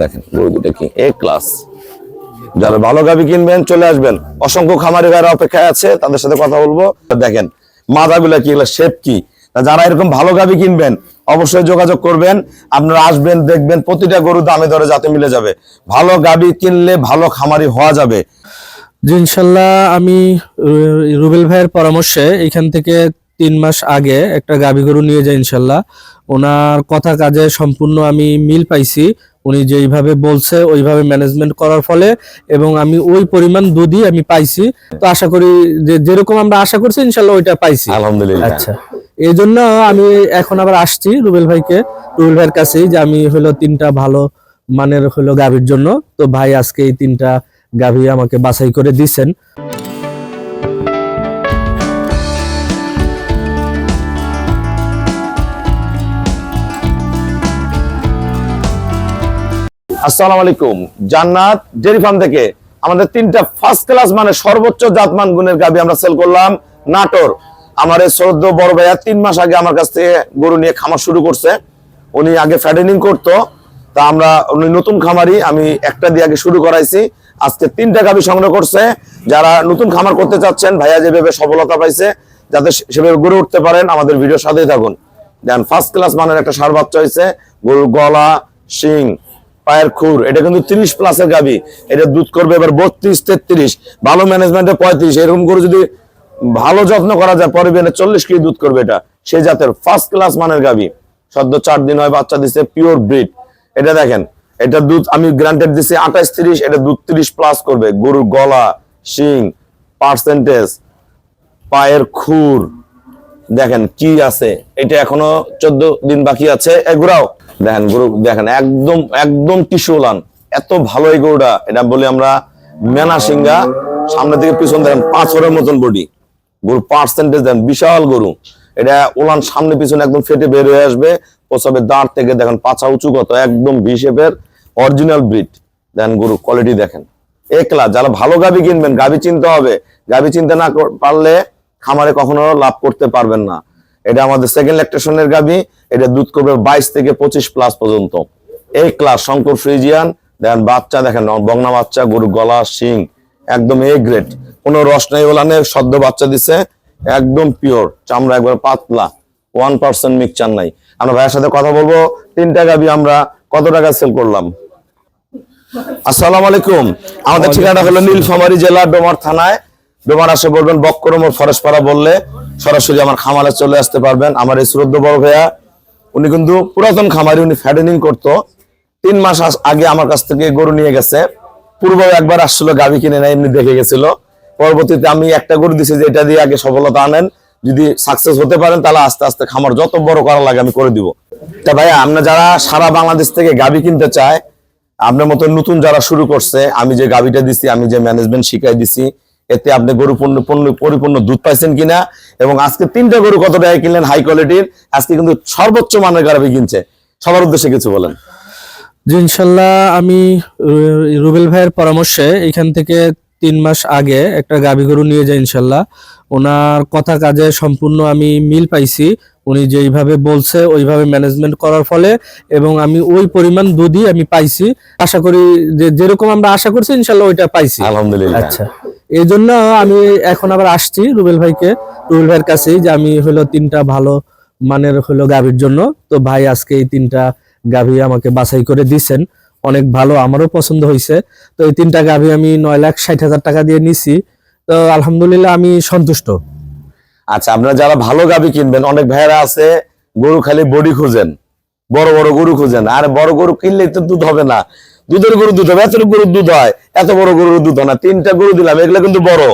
দেখেন গরু দুটো কি? এ ক্লাস যারা ভালো গাবি কিনবেন, চলে আসবেন। অসংখ্য খামারি ভাইরা অপেক্ষায় আছে, তাদের সাথে কথা বলব। দেখেন, মাদাগুলা কি, এগুলা শেপ কি? যারা এরকম ভালো গাবি কিনবেন, অবশ্যই যোগাযোগ করবেন। আপনারা আসবেন, দেখবেন, প্রতিটা গরু দামে দরে যাতে মিলে যাবে। ভালো গাবি কিনলে ভালো খামারি হওয়া যাবে। ইনশাল্লাহ আমি রুবেল ভাইয়ের পরামর্শে এখান থেকে তিন মাস আগে একটা গাভী গরু নিয়ে যাই, ইনশাল্লাহ। ওনার কথা কাজে সম্পূর্ণ আমি মিল পাইছি। উনি যেইভাবে বলছে ওইভাবে ম্যানেজমেন্ট করার ফলে এবং আমি ওই পরিমাণ দুধই আমি পাইছি। তো আশা করি যে যেরকম আমরা আশা করছি ইনশাল্লাহ ওইটা পাইছি। আলহামদুলিল্লাহ। আচ্ছা। এই জন্য আমি এখন আবার আসছি রুবেল ভাইকে। রুবেল ভাইয়ের কাছেই যে আমি হলো তিনটা ভালো মানের হলো গাভীর জন্য। তো ভাই আজকে এই তিনটা গাভী আমাকে বাছাই করে দিছেন। আসসালামু আলাইকুম। জান্নাত, ডেরি থেকে আমাদের তিনটা ফার্স্ট ক্লাস মানে সর্বোচ্চ জাতমান গুণের গাবি আমরা সেল করলাম, নাটোর। আমার এই শ্রদ্ধ বড় ভাইয়া তিন মাস আগে আমার কাছ থেকে গরু নিয়ে খামার শুরু করছে। উনি আগে ফ্যাটেনিং করতো, তা আমরা, উনি নতুন খামারি, আমি একটা দিয়ে আগে শুরু করাইছি। আজকে তিনটা গাবি সংগ্রহ করছে। যারা নতুন খামার করতে চাচ্ছেন, ভাইয়া যেভাবে সফলতা পাইছে, যাতে সেভাবে গড়ে উঠতে পারেন, আমাদের ভিডিওর সাথেই থাকুন। দেন ফার্স্ট ক্লাস মানের একটা সার বাচ্চা হয়েছে গরুর গলা, শিং। পায়ের খুর, এটা কিন্তু তিরিশ প্লাসের গাবি। এটা দুধ করবে এবার বত্রিশ, তেত্রিশ, ভালো ম্যানেজমেন্টে পঁয়ত্রিশ, এরকম করে যদি ভালো যত্ন করা যায়, পরে বেনে চল্লিশ কেজি দুধ করবে এটা। সেই জাতের ফার্স্ট ক্লাস মানের গাবি। সদ্য চার দিন হয়, বাচ্চা দিচ্ছে পিওর ব্রিড এটা দেখেন, এটা দুধ আমি গ্রান্টেড দিচ্ছি আঠাশ, তিরিশ, এটা দুধ তিরিশ প্লাস করবে। গরুর গলা, শিং পার্সেন্টেজ পায়ের খুর। দেখেন কি আছে, এটা এখনও চোদ্দ দিন বাকি আছে। এগুড়াও দেখেন গরু, দেখেন, একদম একদম টিসুলান এত ভালো এই গরুটা। এটা বলি আমরা মেনা সিংহা, সামনে থেকে পিছন দেখেন পাথরের মতন বডি গরু পার্সেন্টেজ দেন বিশাল গরু। এটা ওলান সামনে পিছনে একদম ফেটে বের হয়ে আসবে। প্রসবের দাঁড় থেকে দেখেন, পাছা উঁচু কত, একদম শেপের অরিজিনাল ব্রিড দেখেন গরু কোয়ালিটি দেখেন। একলা, যারা ভালো গাবি কিনবেন, গাবি চিনতে হবে। গাবি চিনতে না পারলে খামারে কখনো লাভ করতে পারবেন না। এটা আমাদের সেকেন্ড ল্যাকটেশনের গাবি এটা দুধ করবে বাইশ থেকে পঁচিশ প্লাস পর্যন্ত। এই ক্লাস শঙ্কর ফ্রিজিয়ান দেখেন বাচ্চা দেখেন বগনা বাচ্চা গরু গলা শিং একদম এ গ্রেড কোনো রস নাই ওলানে সদ্য বাচ্চা দিছে একদম পিওর চামড়া একবার পাতলা ওয়ান পার্সেন্ট মিক্সচার নাই। আমরা ভাইয়ের সাথে কথা বলব তিনটা গাবি আমরা কত টাকা সেল করলাম? আসসালামু আলাইকুম আমাদের ঠিকানা হলো নীলফামারী জেলা ডোমার থানায়। ডোমার আসে বলবেন বক্করমোর ফরেশপাড়া বললে। সরাসরি আমার খামারে চলে আসতে পারবেন। আমার এই শ্রদ্ধ বড় ভাইয়া, উনি কিন্তু পুরাতন খামারি, উনি ফ্যাটেনিং করতো। তিন মাস আগে আমার কাছ থেকে গরু নিয়ে গেছে। পূর্বে একবার আসছিল গাভি কিনে নেয়, এমনি দেখে গেছিল। পরবর্তীতে আমি একটা গরু দিছি যে এটা দিয়ে আগে সফলতা আনেন। যদি সাকসেস হতে পারেন, তাহলে আস্তে আস্তে খামার যত বড় করা লাগে, আমি করে দিব। তা ভাইয়া, আমরা যারা সারা বাংলাদেশ থেকে গাভি কিনতে চায় আপনার মতো নতুন যারা শুরু করছে, আমি যে গাভিটা দিছি, আমি যে ম্যানেজমেন্ট শিখাই দিছি এতে আপনি গরু পূর্ণ পূর্ণ পরিপূর্ণ দুধ পাইছেন কিনা? এবং আজকে তিনটা গরু কত টাকায় কিনলেন? হাই কোয়ালিটির আজকে কিন্তু সর্বোচ্চ মানের গাভি কিনছে। সবার উদ্দেশ্যে কিছু বলেন। জি ইনশাল্লাহ আমি রুবেল ভাইয়ের পরামর্শে এখান থেকে তিন মাস আগে একটা গাভী গরু নিয়ে যাই ইনশাল্লাহ। ওনার কথা কাজে সম্পূর্ণ আমি মিল পাইছি। উনি যেইভাবে বলছে ওইভাবে ম্যানেজমেন্ট করার ফলে এবং আমি ওই পরিমাণ দুধই আমি পাইছি। আশা করি যে যেরকম আমরা আশা করছি ইনশাল্লাহ ওইটা পাইছি। আলহামদুলিল্লাহ। আচ্ছা। এই জন্য আমি এখন আবার আসছি রুবেল ভাইকে। রুবেল ভাইয়ের কাছেই যে আমি হলো তিনটা ভালো মানের হলো গাভীর জন্য। তো ভাই আজকে এই তিনটা গাভী আমাকে বাছাই করে দিছেন। অনেক ভালো, আমারও পছন্দ হয়েছে তো এই তিনটা গাভী আমি নয় লাখ ষাট হাজার টাকা দিয়ে নিছি। তো আলহামদুলিল্লাহ আমি সন্তুষ্ট। আচ্ছা আপনারা যারা ভালো গাভী কিনবেন, অনেক ভাইয়েরা আছে, গরু খালি বডি খুঁজেন, বড় বড় গরু খুঁজেন। আর বড় গরু কিনলে তো দুধ হবে না। দুধের গরু দুধ হবে। এত গরুর দুধ হয়, এত বড় গরুর দুধ না। তিনটা গরু দিলাম, এগুলো কিন্তু বড়।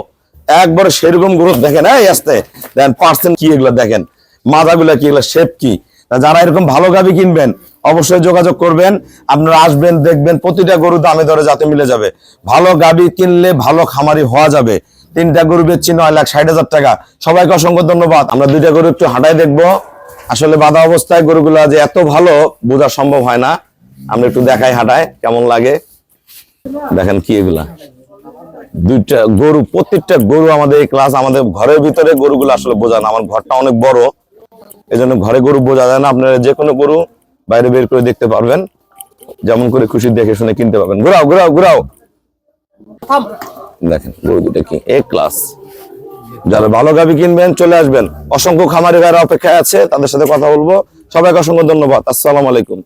একবার সেরকম গরু দেখেন এই আসতে। দেখেন পার্সেন্ট কি এগুলো দেখেন? মাথাগুলা কি, এগুলো শেপ কি? যারা এরকম ভালো গাভি কিনবেন, অবশ্যই যোগাযোগ করবেন। আপনারা আসবেন, দেখবেন, প্রতিটা গরু দামে দরে যাতে মিলে যাবে। ভালো গাভি কিনলে ভালো খামারি হওয়া যাবে। তিনটা গরু বেচছি নয় লাখ ষাট হাজার টাকা। সবাইকে অসংখ্য ধন্যবাদ। আমরা দুইটা গরু একটু হাঁটাই দেখব। আসলে বাধা অবস্থায় গরুগুলা যে এত ভালো, বোঝা সম্ভব হয় না। আমরা একটু দেখাই হাঁটায়, কেমন লাগে? দেখেন কি এগুলা। দুইটা গরু, প্রত্যেকটা গরু আমাদের এই ক্লাস আমাদের ঘরের ভিতরে গরুগুলো আসলে বোঝা না। আমার ঘরটা অনেক বড় এই জন্য ঘরে গরু বোঝা যায় না। আপনারা যে কোনো গরু বাইরে বের করে দেখতে পারবেন। যেমন করে খুশি দেখে শুনে কিনতে পারবেন। ঘুরাও ঘুরাও ঘুরাও। দেখেন, গরু দুটা কি? এ ক্লাস যারা ভালো গাবি কিনবেন, চলে আসবেন। অসংখ্য খামারি ভাইরা অপেক্ষায় আছে, তাদের সাথে কথা বলব। সবাইকে অসংখ্য ধন্যবাদ। আসসালামু আলাইকুম।